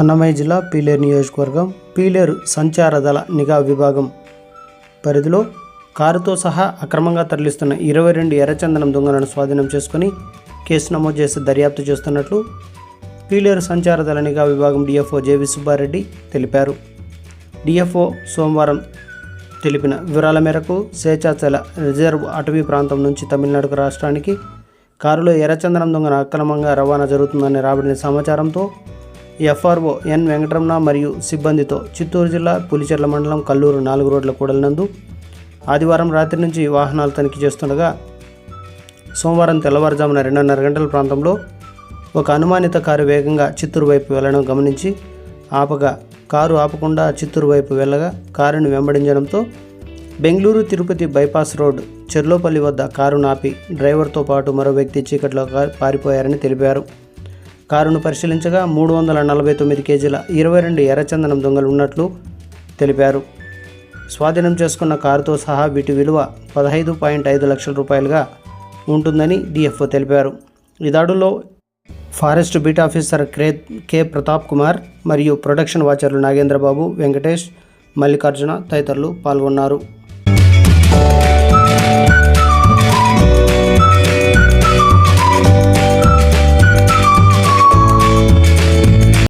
అన్నమయ్య జిల్లా పీలేరు నియోజకవర్గం పీలేరు సంచార దళ నిఘా విభాగం పరిధిలో కారుతో సహా అక్రమంగా తరలిస్తున్న ఇరవై రెండు ఎర్రచందనం దొంగలను స్వాధీనం చేసుకుని కేసు నమోదు చేసి దర్యాప్తు చేస్తున్నట్లు పీలేరు సంచార దళ నిఘా విభాగం డిఎఫ్ఓ జేవి సుబ్బారెడ్డి తెలిపారు. డిఎఫ్ఓ సోమవారం తెలిపిన వివరాల మేరకు శేషాచల రిజర్వ్ అటవీ ప్రాంతం నుంచి తమిళనాడు రాష్ట్రానికి కారులో ఎర్రచందనం దొంగన అక్రమంగా రవాణా జరుగుతుందని రాబడిన సమాచారంతో ఎఫ్ఆర్ఓ ఎన్ వెంకటరమణ మరియు సిబ్బందితో చిత్తూరు జిల్లా పులిచెర్ల మండలం కల్లూరు నాలుగు రోడ్ల కూడలినందు ఆదివారం రాత్రి నుంచి వాహనాలు తనిఖీ చేస్తుండగా సోమవారం తెల్లవారుజామున రెండున్నర గంటల ప్రాంతంలో ఒక అనుమానిత కారు వేగంగా చిత్తూరు వైపు వెళ్ళడం గమనించి ఆపగా కారు ఆపకుండా చిత్తూరు వైపు వెళ్ళగా కారుని వెంబడించడంతో బెంగళూరు తిరుపతి బైపాస్ రోడ్ చెర్లోపల్లి వద్ద కారు నాపి డ్రైవర్తో పాటు మరో వ్యక్తి చీకట్లో పారిపోయారని తెలిపారు. కారును పరిశీలించగా మూడు వందల నలభై తొమ్మిది కేజీల ఇరవై రెండు ఎర్రచందనం దొంగలు ఉన్నట్లు తెలిపారు. స్వాధీనం చేసుకున్న కారుతో సహా వీటి విలువ పదహైదు పాయింట్ ఐదు లక్షల రూపాయలుగా ఉంటుందని డిఎఫ్ఓ తెలిపారు. ఈ దాడుల్లో ఫారెస్ట్ బీట్ ఆఫీసర్ క్రే కె ప్రతాప్ కుమార్ మరియు ప్రొడక్షన్ వాచర్లు నాగేంద్రబాబు వెంకటేష్ మల్లికార్జున తదితరులు పాల్గొన్నారు.